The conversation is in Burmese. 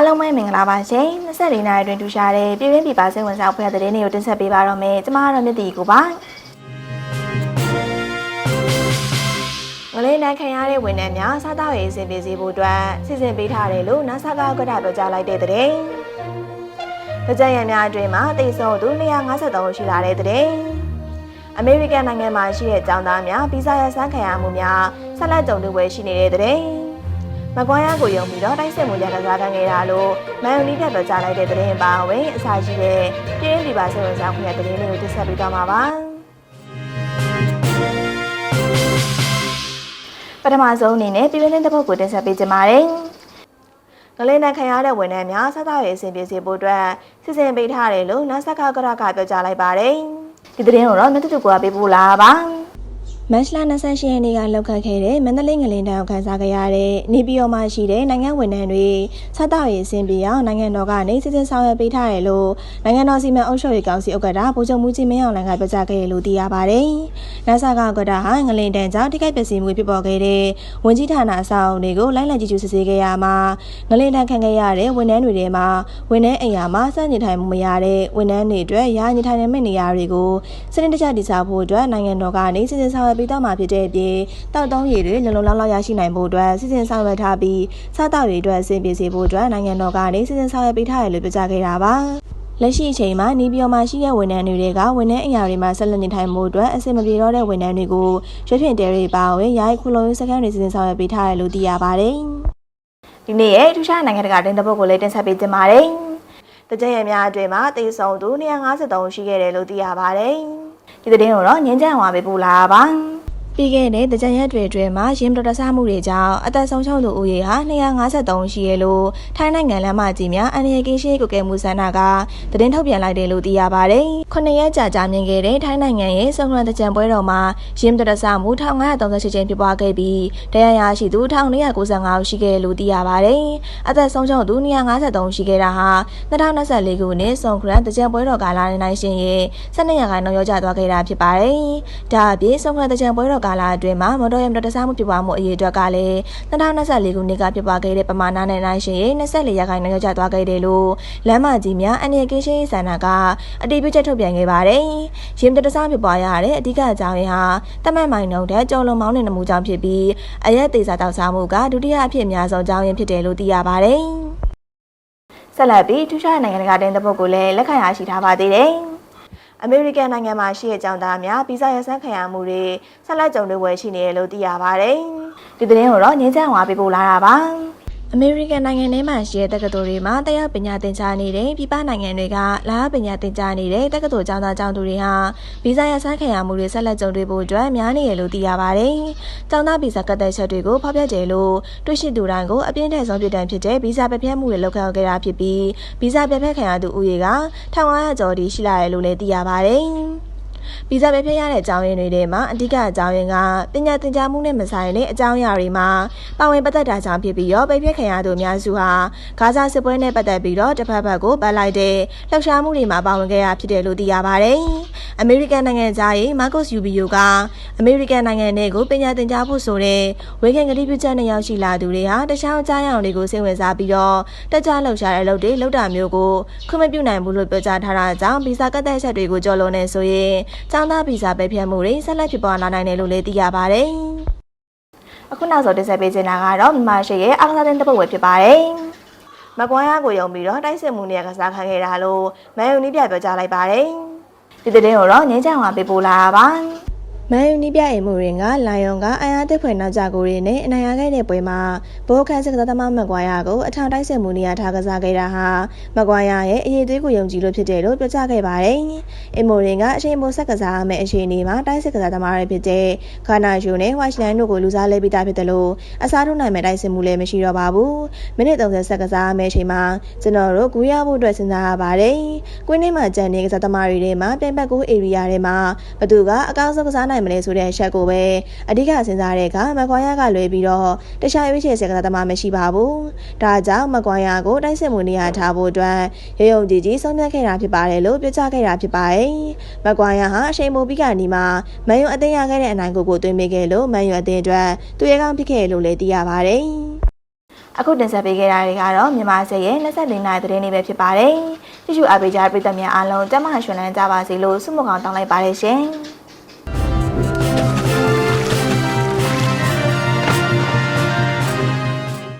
အားလုံးပဲမင်္ဂလာပါရှင်24နာရီတွင်ထူရှားတဲ့ပြည်တွင်းပြည်ပစိတ်ဝင်စားဖွဲ့တဲ့တဲ့နေ့ကိုတင်ဆက်ပေးပါတော့မယ်ကျမကတော့မြတ်တီကိုပါငလေးနိုင်ခံရတဲ့ဝန်ထမ်းများစားတောက်ရေးအဆင်ပြေစေဖို့အတွက်စီစဉ်ပေးထားတယ်လို့ NASA ကကထပြောကြားလိုက်တဲ့တဲ့။ကြကြရများအတွင်းမှာတိတ်ဆုံးသူ253ရှိလာတဲ့တဲ့အမေရိကန်နိုင်ငံမှာရှိတဲ့ကျောင်းသားများဗီဇာရဆန်းခံရမှုများဆက်လက်ကြုံတွေ့ပွဲရှိနေတဲ့တဲ့။ မကွမ်းရကိုယုံပြီးတော့တိုက်စစ်မှုရကစားခံခဲ့တာလို့မန်ယူနီးကပြောကြားလိုက်တဲ့တဲ့ပါဝင်အစာရှိတဲ့ပြင်းပြပါစိတ်ဝင်စားမှုရတဲ့တဲ့လေးကိုတင်ဆက်ပေးသွားမှာပါ။ပထမဆုံးအနေနဲ့ပြည်တွင်းသတင်းတစ်ပုဒ်ကိုတင်ဆက်ပေးကြပါမယ်။ငလင်းနဲ့ခံရတဲ့ဝန်ထမ်းများဆက်သားရေးအဆင်ပြေစေဖို့အတွက်စီစဉ်ပေးထားတယ်လို့ NASA ကကရကပြောကြားလိုက်ပါတယ်။ဒီသတင်းကိုတော့မြတ်တူကပေးပို့လာပါ။ မတ်လ28ရက်နေ့ကလောက်ခတ်ခဲ့တဲ့မန္တလေးငလင်တန်းကိုခန်းစားခဲ့ရတဲ့နေပြည်တော်မှာရှိတဲ့နိုင်ငံဝန်ထမ်းတွေဆက်သားရေးအဆင်ပြေအောင်နိုင်ငံတော်ကနေစစ်စစ်ဆောင်ရွက်ပေးထားတယ်လို့နိုင်ငံတော်စီမံအုပ်ချုပ်ရေးကောင်စီဥက္ကဋ္ဌဗိုလ်ချုပ်မှုကြီးမင်းအောင်လှိုင်ကပြောကြားခဲ့တယ်လို့သိရပါတယ်။ NASA ကဥက္ကဋ္ဌဟာငလင်တန်းကြောင့်တိကျပျက်စီးမှုဖြစ်ပေါ်ခဲ့တဲ့ဝန်ကြီးဌာနအဆောက်အုံတွေကိုလိုက်လံကြည့်ရှုစစ်ဆေးခဲ့ရမှာငလင်တန်းခံခဲ့ရတဲ့ဝန်ထမ်းတွေထဲမှာဝန်ထမ်းအိမ်ယာမှာစနေထိုင်မှုမရတဲ့ဝန်ထမ်းတွေအတွက်ရာညထိုင်နေရာတွေကိုစနစ်တကျတည်ဆောက်ဖို့အတွက်နိုင်ငံတော်ကနေစစ်စစ်ဆောင်ရွက်ပေးတော့မှာဖြစ်တဲ့အပြင်တောက်တုံးရည်တွေလုံလုံလောက်လောက်ရရှိနိုင်ဖို့အတွက်စစ်စစ်ဆောင်ရွက်ထားပြီးစားတောက်တွေအတွက်အဆင်ပြေစေဖို့အတွက်နိုင်ငံတော်ကနေစစ်စစ်ဆောင်ရွက်ပေးထားတယ်လို့ပြောကြားခဲ့တာပါလက်ရှိအချိန်မှာနေပြည်တော်မှာရှိတဲ့ဝန်ထမ်းတွေကဝန်ထမ်းအရာတွေမှာဆက်လက်နေထိုင်မှုအတွက်အဆင်မပြေတော့တဲ့ဝန်ထမ်းတွေကိုရွှေဖြင့်တဲတွေပါဝင်ရိုင်းခုလုံးရေးစခန်းတွေစီစဉ်ဆောင်ရွက်ပေးထားတယ်လို့သိရပါတယ်။ဒီနေ့ရဲ့ထူးခြားနိုင်ငံတကာတင်တဲ့ပုတ်ကိုလည်းတင်ဆက်ပေးကြပါမယ်။တကြရဲ့များအတွင်းမှာတေဆုံသူ253ရှိခဲ့တယ်လို့သိရပါတယ်။ ဒီသတင်းကိုတော့ငင်းချမ်းဝါပေးပို့လာပါ ပါ။ပြီးခဲ့တဲ့တကြရက်တွေအတွင်းမှာရင်တော်တဆမှုတွေကြောင့်အသက်ဆုံးရှုံးသူဦးရေဟာ253ရှိရလို့ထိုင်းနိုင်ငံလမ်းမကြီးများအန်ရီကင်းရှိကိုကဲမှုစန္ဒကသတင်းထုတ်ပြန်လိုက်တယ်လို့သိရပါတယ်။ခုနှစ်ရက်ကြာကြာမြင့်ခဲ့တဲ့ထိုင်းနိုင်ငံရဲ့စုံရံတကြံပွဲတော်မှာရင်တော်တဆမှု1538ကျင်းဖြစ်ပွားခဲ့ပြီးတရားရရှိသူ1495ရှိခဲ့လို့သိရပါတယ်။အသက်ဆုံးရှုံးသူ253ရှိခဲ့တာဟာ2024ခုနှစ်စုံခရန်တကြံပွဲတော်ကာလနိုင်ရှင်ရဲ့12ရာခိုင်နှုန်းရောကျသွားခဲ့တာဖြစ်ပါတယ်။ဒါအပြင်စုံခရန်တကြံပွဲတော်ကာလအတွင်းမှာမော်တော်ယာဉ်တစားမှုဖြစ်ပွားမှုအရေးအတွက်ကလည်း2024ခုနှစ်ကဖြစ်ပွားခဲ့တဲ့ပမာဏနဲ့နိုင်ရှင်24ရာခိုင်နှုန်းကျသွားခဲ့တယ်လို့လမ်းမကြီးများအနေကင်းရှင်းရေးဆန္ဒကအတည်ပြုချက်ထုတ်ပြန်ခဲ့ပါတယ်။ရင်တစားဖြစ်ပွားရတဲ့အဓိကအကြောင်းရင်းဟာတမန်မိုင်နှုန်းတဲ့ကြော်လုံမောင်းနေမှုကြောင့်ဖြစ်ပြီးအရက်သေးစားတောက်စားမှုကဒုတိယအဖြစ်အများဆုံးအကြောင်းရင်းဖြစ်တယ်လို့သိရပါတယ်။ဆက်လက်ပြီးထူးခြားနိုင်ငံတကာတင်တဲ့ပုဂ္ဂိုလ်လည်းလက်ခံရရှိထားပါသေးတယ်။ အမေရိကန်နိုင်ငံမှာရှိတဲ့ကျောင်းသားများဗီဇာရဆန်းခံရမှုတွေဆက်လက်ကြုံတွေ့ဝယ်ရှိနေတယ်လို့သိရပါတယ်။ဒီသတင်းကိုတော့ငင်းချမ်းဝါပေးပို့လာတာပါ။ အမေရိကန်နိုင်ငံထဲမှာရှိတဲ့တက္ကသိုလ်တွေမှာတရားပညာသင်ကြားနေတဲ့ပြည်ပနိုင်ငံတွေကလာပညာသင်ကြားနေတဲ့တက္ကသိုလ်ကျောင်းသားကျောင်းသူတွေဟာဗီဇာရဆိုင်ခံရမှုတွေဆက်လက်ကြုံတွေ့ဖို့အတွက်များနေရလို့သိရပါတယ်။ကျောင်းသားဗီဇာကတ်သက်ချက်တွေကိုဖော်ပြကြလို့တွေ့ရှိသူတိုင်းကိုအပြင်းထန်ဆုံးပြစ်ဒဏ်ဖြစ်တဲ့ဗီဇာပြပြမှုတွေလုပ်ခဲ့တာဖြစ်ပြီးဗီဇာပြပြခံရသူဦးရေက1500ကျော်ထိရှိလာတယ်လို့လည်းသိရပါတယ်။ ဗီဇပဲဖျက်ရတဲ့အကြောင်းရင်းတွေထဲမှာအဓိကအကြောင်းရင်းကပညာသင်ကြားမှုနဲ့မဆိုင်တဲ့အကြောင်းအရာတွေမှာပါဝင်ပတ်သက်တာကြောင့်ဖြစ်ပြီးတော့ပိတ်ဖျက်ခံရသူအများစုဟာဂါဇာစစ်ပွဲနဲ့ပတ်သက်ပြီးတော့တစ်ဖက်ဘက်ကိုပတ်လိုက်တဲ့လှုပ်ရှားမှုတွေမှာပါဝင်ခဲ့ရဖြစ်တယ်လို့သိရပါတယ်။အမေရိကန်နိုင်ငံသားရဲ့မာကုစ်ယူဘီယိုကအမေရိကန်နိုင်ငံနဲ့ကိုပညာသင်ကြားဖို့ဆိုတဲ့ဝေခင်ကတိပြုချက်နဲ့ရောက်ရှိလာသူတွေဟာတခြားအကြောင်းအရာတွေကိုစိတ်ဝင်စားပြီးတော့တက်ကြလှုပ်ရှားတဲ့အလုပ်တွေလုပ်တာမျိုးကိုခွင့်မပြုနိုင်ဘူးလို့ပြောကြားထားတာကြောင့်ဗီဇာကတ်သက်ချက်တွေကိုကြော်လွန်နေဆိုရင်ကျောင်းသားဗီဇာပဲဖြတ်မှုတွေဆက်လက်ဖြစ်ပွားလာနိုင်တယ်လို့လည်းသိရပါတယ်။အခုနောက်ဆုံးတင်ဆက်ပေးချင်တာကတော့မြန်မာရှိရဲ့အားကစားတဲ့တပုတ်ဝယ်ဖြစ်ပါတယ်။မကွမ်းရကိုယုံပြီးတော့တိုက်စစ်မှုနေရကစားခံခဲ့တာလို့မန်ယူနီးပြပြောကြားလိုက်ပါတယ်။ဒီတဲ့တင်ကိုတော့ငင်းချောင်းကပေးပို့လာပါပါ။ မန်ယူနီးပြအိမ်မှုရင်ကလိုင်ယွန်ကအယားတစ်ဖွယ်နောက်ကျကိုရင်းနဲ့အနိုင်ရခဲ့တဲ့ပွဲမှာဘိုးခန့်စကသမားမကွာယာကိုအထောင်တိုက်စစ်မှုနေရာထားကစားခဲ့တာဟာမကွာယာရဲ့အရေးသွေးကိုယုံကြည်လို့ဖြစ်တယ်လို့ပြောကြားခဲ့ပါတယ်။အိမ်မှုရင်ကအချိန်မိုးဆက်ကစားမယ့်အခြေအနေမှာတိုက်စစ်ကစားသမားတွေဖြစ်တဲ့ဂါနာယိုနဲ့ဝိုက်ရှလန်တို့ကိုလူစားလဲပြီးသားဖြစ်တယ်လို့အစားထိုးနိုင်မယ့်တိုက်စစ်မှုလည်းမရှိတော့ပါဘူး။မိနစ်30ဆက်ကစားမယ့်အချိန်မှာကျွန်တော်တို့ဂူရဖို့အတွက်စဉ်းစားရပါတယ်။ကွင်းထဲမှာကြံနေကစားသမားတွေထဲမှာပြန်ဘက်ကိုဧရိယာထဲမှာဘသူကအကောင်းဆုံးကစားနိုင်နိုင်မလဲဆိုတဲ့အချက်ကိုပဲအဓိကစဉ်းစားတဲ့အခါမကွာယာကလွဲပြီးတော့တခြားရွေးချယ်စကားသမားမရှိပါဘူး။ဒါကြောင့်မကွာယာကိုတိုက်စစ်မှုနေရာထားဖို့အတွက်ရုံရုံကြည်ကြည်ဆုံးဖြတ်ခဲ့တာဖြစ်ပါတယ်လို့ပြောကြားခဲ့တာဖြစ်ပါတယ်။မကွာယာဟာအချိန်မိုပြီးကနေမှမန်ယူအသင်းရခဲ့တဲ့အနိုင်ကိုကိုသွင်းမိခဲ့လို့မန်ယူအသင်းအတွက်သူရဲကောင်းဖြစ်ခဲ့လို့လည်းသိရပါတယ်။အခုတင်ဆက်ပေးခဲ့တာတွေကတော့မြန်မာစက်ရဲ့24နိုင်သတင်းတွေပဲဖြစ်ပါတယ်ကြည့်ရှုအားပေးကြတဲ့ပရိသတ်များအားလုံးကျမရှင်လန်းကြပါစေလို့ဆုမကောင်းတောင်းလိုက်ပါတယ်ရှင်